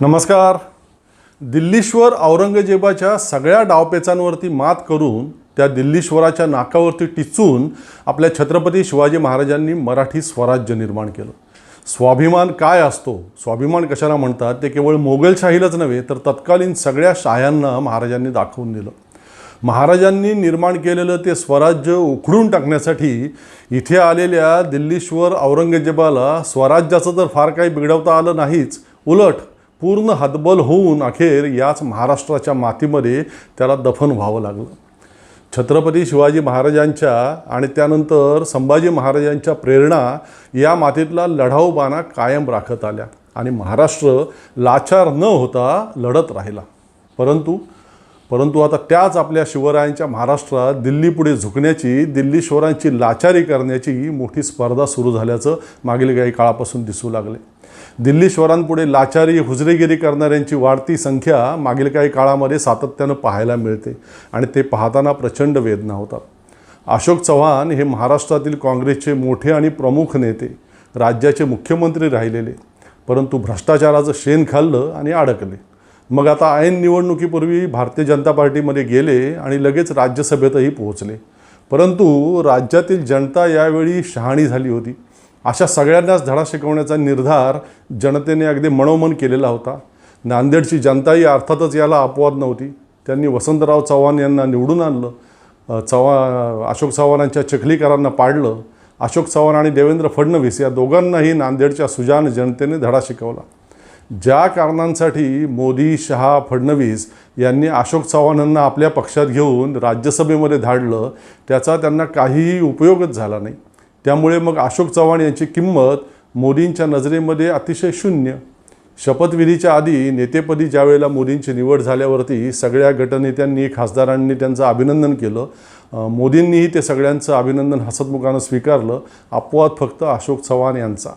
नमस्कार. दिल्लीश्वर औरंगजेबाच्या सगळ्या डावपेचांवरती मात करून त्या दिल्लीश्वराच्या नाकावरती टिचून आपल्या छत्रपती शिवाजी महाराजांनी मराठी स्वराज्य निर्माण केलं. स्वाभिमान काय असतो? स्वाभिमान कशाला म्हणतात? ते केवळ मोगलशाहीलाच नव्हे तर तत्कालीन सगळ्या शाह्यांना महाराजांनी दाखवून दिलं. महाराजांनी निर्माण केलेलं ते स्वराज्य उखडून टाकण्यासाठी इथे आलेल्या दिल्लीश्वर औरंगजेबाला स्वराज्याचं तर फार काही बिघडवता आलं नाहीच. उलट पूर्ण हतबल होऊन अखेर याच महाराष्ट्राच्या मातीमध्ये त्याला दफन व्हावं लागलं. छत्रपती शिवाजी महाराजांच्या आणि त्यानंतर संभाजी महाराजांच्या प्रेरणा या मातीतला लढाऊ बाणा कायम राखत आल्या आणि महाराष्ट्र लाचार न होता लढत राहिला. परंतु परंतु आता त्याच आपल्या शिवरायांच्या महाराष्ट्रात दिल्लीपुढे झुकण्याची दिल्लीश्वरांची लाचारी करण्याची मोठी स्पर्धा सुरू झाल्याचं मागील काही काळापासून दिसू लागले. दिल्लीश्वरांपुढे लाचारी हुजरेगिरी करणाऱ्यांची वाढती संख्या मागील काही काळामध्ये सातत्यानं पाहायला मिळते आणि ते पाहताना प्रचंड वेदना होतात. अशोक चव्हाण हे महाराष्ट्रातील काँग्रेसचे मोठे आणि प्रमुख नेते राज्याचे मुख्यमंत्री राहिलेले परंतु भ्रष्टाचाराचं शेण खाल्लं आणि अडकले. मग आता ऐन निवडणुकीपूर्वी भारतीय जनता पार्टीमध्ये गेले आणि लगेच राज्यसभेतही पोहोचले. परंतु राज्यातील जनता यावेळी शहाणी झाली होती. अशा सगळ्यांनाच धडा शिकवण्याचा निर्धार जनतेने अगदी मनोमन केलेला होता. नांदेडची जनताही अर्थातच याला अपवाद नव्हती. त्यांनी वसंतराव चव्हाण यांना निवडून आणलं. चव्हा अशोक चव्हाणांच्या चिखलीकरांना पाडलं. अशोक चव्हाण आणि देवेंद्र फडणवीस या दोघांनाही नांदेडच्या सुजान जनतेने धडा शिकवला. ज्या कारणांसाठी मोदी शहा फडणवीस यांनी अशोक चव्हाणांना आपल्या पक्षात घेऊन राज्यसभेमध्ये धाडलं त्याचा त्यांना काहीही उपयोगच झाला नाही. त्यामुळे मग अशोक चव्हाण यांची किंमत मोदींच्या नजरेमध्ये अतिशय शून्य. शपथविधीच्या आधी नेतेपदी ज्यावेळेला मोदींची निवड झाल्यावरती सगळ्या गटनेत्यांनी खासदारांनी त्यांचं अभिनंदन केलं. मोदींनीही ते सगळ्यांचं अभिनंदन हसतमुखानं स्वीकारलं. अपवाद फक्त अशोक चव्हाण यांचा.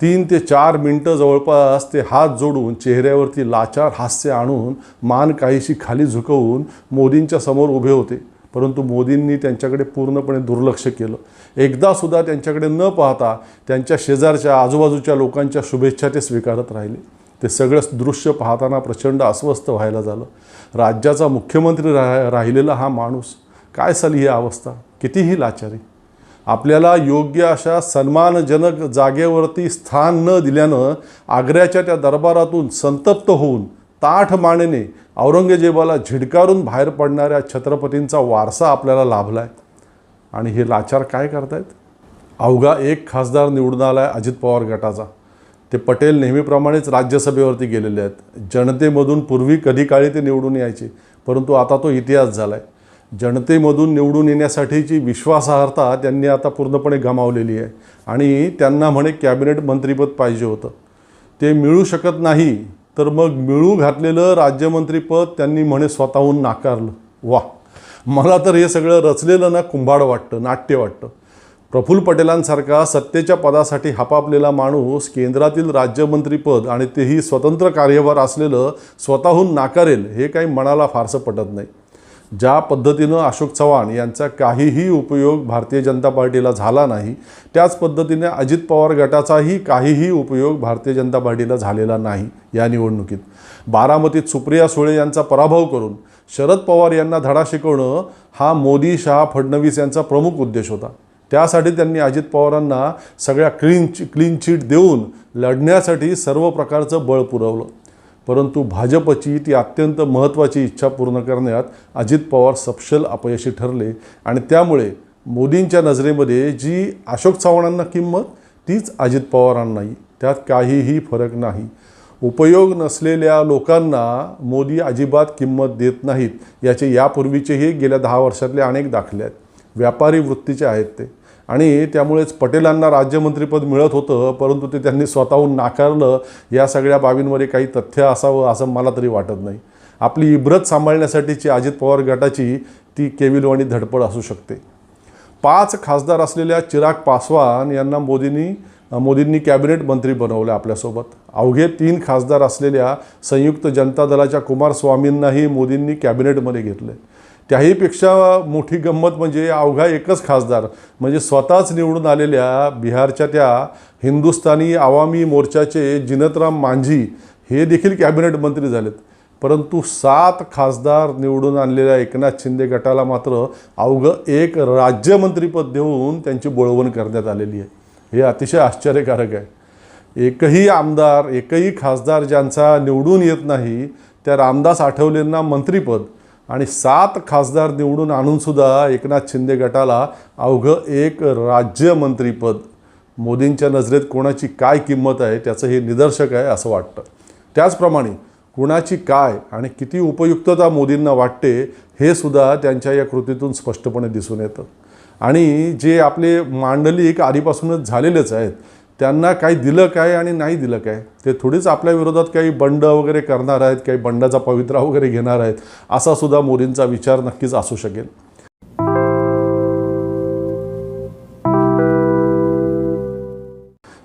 तीन ते चार मिनटं जवळपास ते हात जोडून चेहऱ्यावरती लाचार हास्य आणून मान काहीशी खाली झुकवून मोदींच्या समोर उभे होते. परंतु मोदींनी त्यांच्याकडे पूर्णपणे दुर्लक्ष केलं. एकदासुद्धा त्यांच्याकडे न पाहता त्यांच्या शेजारच्या आजूबाजूच्या लोकांच्या शुभेच्छा ते स्वीकारत राहिले. ते सगळंच दृश्य पाहताना प्रचंड अस्वस्थ व्हायला झालं. राज्याचा मुख्यमंत्री राह राहिलेला हा माणूस काय साली ही अवस्था? कितीही लाचारी. आपल्याला योग्य अशा सन्मानजनक जागेवरती स्थान न दिल्यानं आग्र्याच्या त्या दरबारातून संतप्त होऊन ताठ मानेने औरंगजेबाला झिडकारून बाहेर पडणाऱ्या छत्रपतींचा वारसा आपल्याला लाभला आहे आणि हे लाचार काय करतायत? अवघा एक खासदार निवडून आला आहे अजित पवार गटाचा. ते पटेल नेहमीप्रमाणेच राज्यसभेवरती गेलेले आहेत. जनतेमधून पूर्वी कधी काळी ते निवडून यायचे परंतु आता तो इतिहास झाला आहे जनतेमधून निवडून येण्यासाठीची विश्वासार्हता त्यांनी आता पूर्णपणे गमावलेली आहे. आणि त्यांना म्हणे कॅबिनेट मंत्रीपद पाहिजे होतं. ते मिळू शकत नाही तर मग मिळू घातलेलं राज्यमंत्रीपद त्यांनी म्हणे स्वतःहून नाकारलं. वा. मला तर हे सगळं रचलेलं ना कुंभाड वाटतं नाट्य वाटतं. प्रफुल्ल पटेलांसारखा सत्तेच्या पदासाठी हपापलेला माणूस केंद्रातील राज्यमंत्रीपद आणि तेही स्वतंत्र कार्यभार असलेलं स्वतःहून नाकारेल हे काही मनाला फारसं पटत नाही. ज्या पद्धतीनं अशोक चव्हाण यांचा काहीही उपयोग भारतीय जनता पार्टीला झाला नाही त्याच पद्धतीने अजित पवार गटाचाही काहीही उपयोग भारतीय जनता पार्टीला झालेला नाही या निवडणुकीत. बारामतीत सुप्रिया सुळे यांचा पराभव करून शरद पवार यांना धडा शिकवणं हा मोदी शहा फडणवीस यांचा प्रमुख उद्देश होता. त्यासाठी त्यांनी अजित पवारांना सगळ्या क्लीन क्लीन चिट देऊन लढण्यासाठी सर्व प्रकारचं बळ पुरवलं. परंतु भाजपची ती अत्यंत महत्त्वाची इच्छा पूर्ण करण्यात अजित पवार सपशल अपयशी ठरले आणि त्यामुळे मोदींच्या नजरेमध्ये जी अशोक चव्हाणांना किंमत तीच अजित पवारांनाही. त्यात काहीही फरक नाही. उपयोग नसलेल्या लोकांना मोदी अजिबात किंमत देत नाहीत याचे यापूर्वीचेही गेल्या दहा वर्षातले अनेक दाखले आहेत. व्यापारी वृत्तीचे आहेत ते. आणि त्यामुळेच पटेलांना राज्यमंत्रीपद मिळत होतं परंतु ते त्यांनी स्वतःहून नाकारलं. या सगळ्या बाबींमध्ये काही तथ्य असावं असं मला तरी वाटत नाही. आपली इब्रत सांभाळण्यासाठीची अजित पवार गटाची ती केविलवाणी धडपड असू शकते. पाच खासदार असलेल्या चिराग पासवान यांना मोदींनी मोदींनी कॅबिनेट मंत्री बनवलं आपल्यासोबत. अवघे तीन खासदार असलेल्या संयुक्त जनता दलाच्या कुमारस्वामींनाही मोदींनी कॅबिनेटमध्ये घेतलं त्याहीपेक्षा मोठी गंमत म्हणजे अवघा एकच खासदार म्हणजे स्वतःच निवडून आलेल्या बिहारच्या त्या हिंदुस्थानी आवामी मोर्चाचे जिनतराम मांझी हे देखील कॅबिनेट मंत्री झालेत. परंतु सात खासदार निवडून आणलेल्या एकनाथ शिंदे गटाला मात्र अवघं एक राज्यमंत्रीपद देऊन त्यांची बोळवण करण्यात आलेली आहे. हे अतिशय आश्चर्यकारक आहे. एकही आमदार एकही खासदार ज्यांचा निवडून येत नाही त्या रामदास आठवलेंना मंत्रीपद आणि सात खासदार निवडून आणूनसुद्धा एकनाथ शिंदे गटाला अवघं एक राज्यमंत्रीपद. मोदींच्या नजरेत कोणाची काय किंमत आहे त्याचं हे निदर्शक आहे असं वाटतं. त्याचप्रमाणे कुणाची काय आणि किती उपयुक्तता मोदींना वाटते हे सुद्धा त्यांच्या या कृतीतून स्पष्टपणे दिसून येतं. आणि जे आपले मांडलिक आधीपासूनच झालेलेच आहेत त्यांना काही दिलं काय आणि नाही दिलं काय? ते थोडीच आपल्या विरोधात काही बंड वगैरे करणार आहेत काही बंडाचा पवित्रा वगैरे घेणार आहेत असा सुद्धा मोदींचा विचार नक्कीच असू शकेल.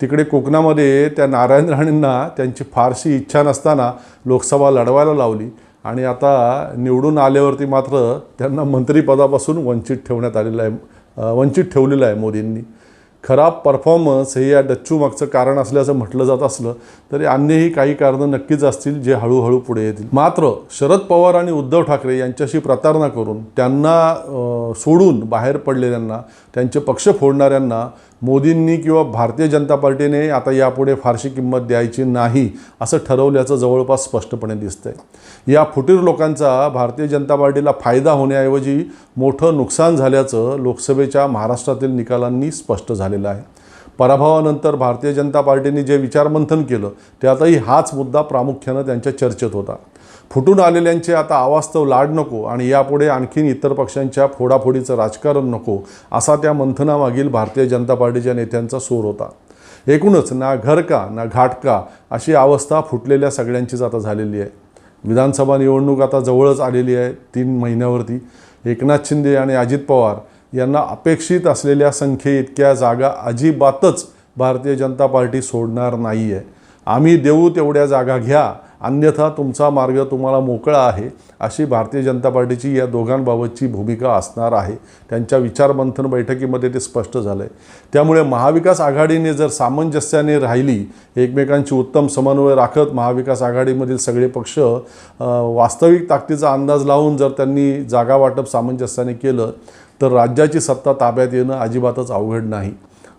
तिकडे कोकणामध्ये त्या नारायण राणेंना त्यांची फारशी इच्छा नसताना लोकसभा लढवायला लावली आणि आता निवडून आल्यावरती मात्र त्यांना मंत्रिपदापासून वंचित ठेवण्यात आलेलं आहे वंचित ठेवलेलं आहे मोदींनी. खराब परफॉर्मन्स हे या डच्चू मागचं कारण असल्याचं म्हटलं जात असलं तरी अन्यही काही कारणं नक्कीच असतील जे हळूहळू पुढे येतील. मात्र शरद पवार आणि उद्धव ठाकरे यांच्याशी प्रतारणा करून त्यांना सोडून बाहेर पडलेल्यांना त्यांचे पक्ष फोडणाऱ्यांना मोदींनी किंवा भारतीय जनता पार्टीने आता यापुढे फारशी किंमत द्यायची नाही असं ठरवल्याचं जवळपास स्पष्टपणे दिसतंय. या फुटीर लोकांचा भारतीय जनता पार्टीला फायदा होण्याऐवजी मोठं नुकसान झाल्याचं लोकसभेच्या महाराष्ट्रातील निकालांनी स्पष्ट झालेलं आहे. पराभवानंतर भारतीय जनता पार्टीने जे विचारमंथन केलं त्यातही हाच मुद्दा प्रामुख्यानं त्यांच्या चर्चेत होता. फुटून आलेल्यांचे आता अवास्तव लाड नको आणि यापुढे आणखीन इतर पक्षांच्या फोडाफोडीचं राजकारण नको असा त्या मंथनामागील भारतीय जनता पार्टीच्या नेत्यांचा सूर होता. एकूणच ना घर का ना घाटका अशी अवस्था फुटलेल्या सगळ्यांचीच आता झालेली आहे. विधानसभा निवडणूक आता जवळच आलेली आहे तीन महिन्यावरती. एकनाथ शिंदे आणि अजित पवार यांना अपेक्षित असलेल्या संख्ये इतक्या जागा अजिबातच भारतीय जनता पार्टी सोडणार नाही आहे आम्ही देऊ तेवढ्या जागा घ्या अन्यथा तुमचा मार्ग तुम्हाला मोकळा आहे अशी भारतीय जनता पार्टीची या दोघांबाबतची भूमिका असणार आहे. त्यांच्या विचारमंथन बैठकीमध्ये ते स्पष्ट झालं आहे त्यामुळे महाविकास आघाडीने जर सामंजस्याने राहिली एकमेकांची उत्तम समन्वय राखत महाविकास आघाडीमधील सगळे पक्ष वास्तविक ताकदीचा अंदाज लावून जर त्यांनी जागा वाटप सामंजस्याने केलं तर राज्याची सत्ता ताब्यात येणं अजिबातच अवघड नाही.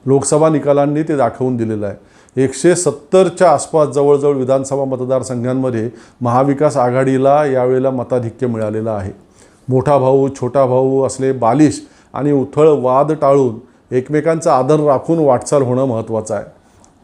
लोकसभा निकालांनी ते दाखवून दिलेलं आहे. एकशे सत्तरच्या आसपास जवळजवळ विधानसभा मतदारसंघांमध्ये महाविकास आघाडीला यावेळेला मताधिक्य मिळालेलं आहे. मोठा भाऊ छोटा भाऊ असले बालिश आणि उथळ वाद टाळून एकमेकांचा आदर राखून वाटचाल होणं महत्त्वाचं आहे.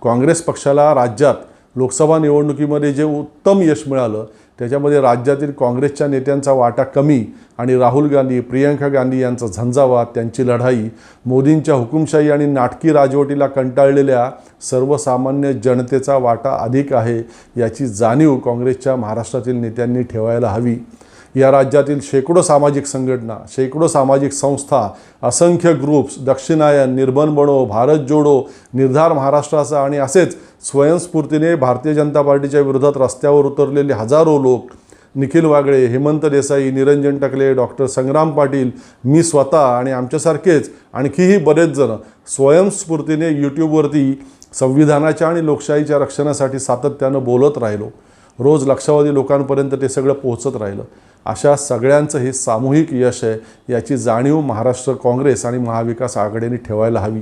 काँग्रेस पक्षाला राज्यात लोकसभा निवडणुकीमध्ये जे उत्तम यश मिळालं त्याच्यामध्ये राज्यातील काँग्रेसच्या नेत्यांचा वाटा कमी आणि राहुल गांधी प्रियंका गांधी यांचा झंझावात त्यांची लढाई मोदींच्या हुकुमशाही आणि नाटकी राजवटीला कंटाळलेल्या सर्वसामान्य जनतेचा वाटा अधिक आहे याची जाणीव काँग्रेसच्या महाराष्ट्रातील नेत्यांनी ठेवायला हवी. या राज्यातील शेकडो सामाजिक संघटना शेकडो सामाजिक संस्था असंख्य ग्रुप्स दक्षिणायन निर्बन बनो भारत जोडो निर्धार महाराष्ट्राचा आणि असेच स्वयंस्फूर्तीने भारतीय जनता पार्टीच्या विरोधात रस्त्यावर उतरलेले हजारो लोक निखिल वागळे हेमंत देसाई निरंजन टकले डॉक्टर संग्राम पाटील मी स्वतः आणि आमच्यासारखेच आणखीही बरेच जण स्वयंस्फूर्तीने यूट्यूबवरती संविधानाच्या आणि लोकशाहीच्या रक्षणासाठी सातत्यानं बोलत राहिलो. रोज लक्षावधी लोकांपर्यंत ते सगळं पोहोचत राहिलं. अशा सगळ्यांचं हे सामूहिक यश आहे याची जाणीव महाराष्ट्र काँग्रेस आणि महाविकास आघाडीने ठेवायला हवी.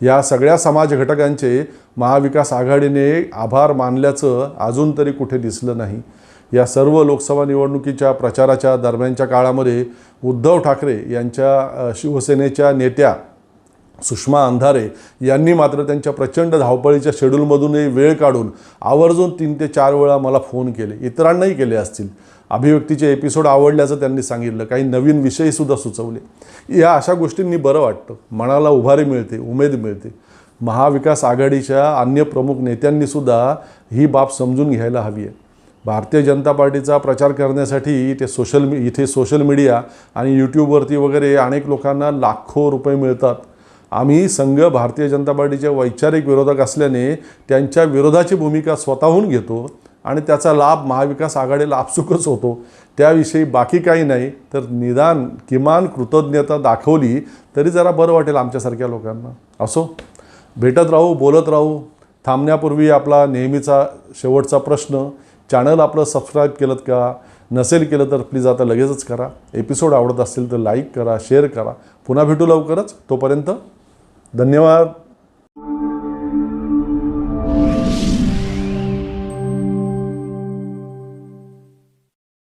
या सगळ्या समाज घटकांचे महाविकास आघाडीने आभार मानल्याचं अजून तरी कुठे दिसलं नाही. या सर्व लोकसभा निवडणुकीच्या प्रचाराच्या दरम्यानच्या काळामध्ये उद्धव ठाकरे यांच्या शिवसेनेच्या नेत्या सुषमा अंधारे यांनी मात्र त्यांच्या प्रचंड धावपळीच्या शेड्यूलमधूनही वेळ काढून आवर्जून तीन ते चार वेळा मला फोन केले. इतरांनाही केले असतील. अभिव्यक्तीचे एपिसोड आवडल्याचं त्यांनी सांगितलं. काही नवीन विषयसुद्धा सुचवले. या अशा गोष्टींनी बरं वाटतं. मनाला उभारी मिळते उमेद मिळते. महाविकास आघाडीच्या अन्य प्रमुख नेत्यांनीसुद्धा ही बाब समजून घ्यायला हवी आहे. भारतीय जनता पार्टीचा प्रचार करण्यासाठी ते सोशल मी इथे सोशल मीडिया आणि यूट्यूबवरती वगैरे अनेक लोकांना लाखो रुपये मिळतात. आम्ही संघ भारतीय जनता पार्टीचे वैचारिक विरोधक असल्याने त्यांच्या विरोधाची भूमिका स्वतःहून घेतो. आणि त्याचा लाभ महाविकास आघाडीला आपसुकच होतो. त्याविषयी बाकी काही नाही तर निदान किमान कृतज्ञता दाखवली तरी जरा बरं वाटेल आमच्यासारख्या लोकांना. असो? भेटत राहू बोलत राहू. थांबण्यापूर्वी आपला नेहमीचा शेवटचा प्रश्न चॅनल आपलं सबस्क्राईब केलं का? नसेल केलं तर प्लीज आता लगेचच करा. एपिसोड आवडत असेल तर लाईक करा शेअर करा. पुन्हा भेटू लवकरच. तोपर्यंत धन्यवाद.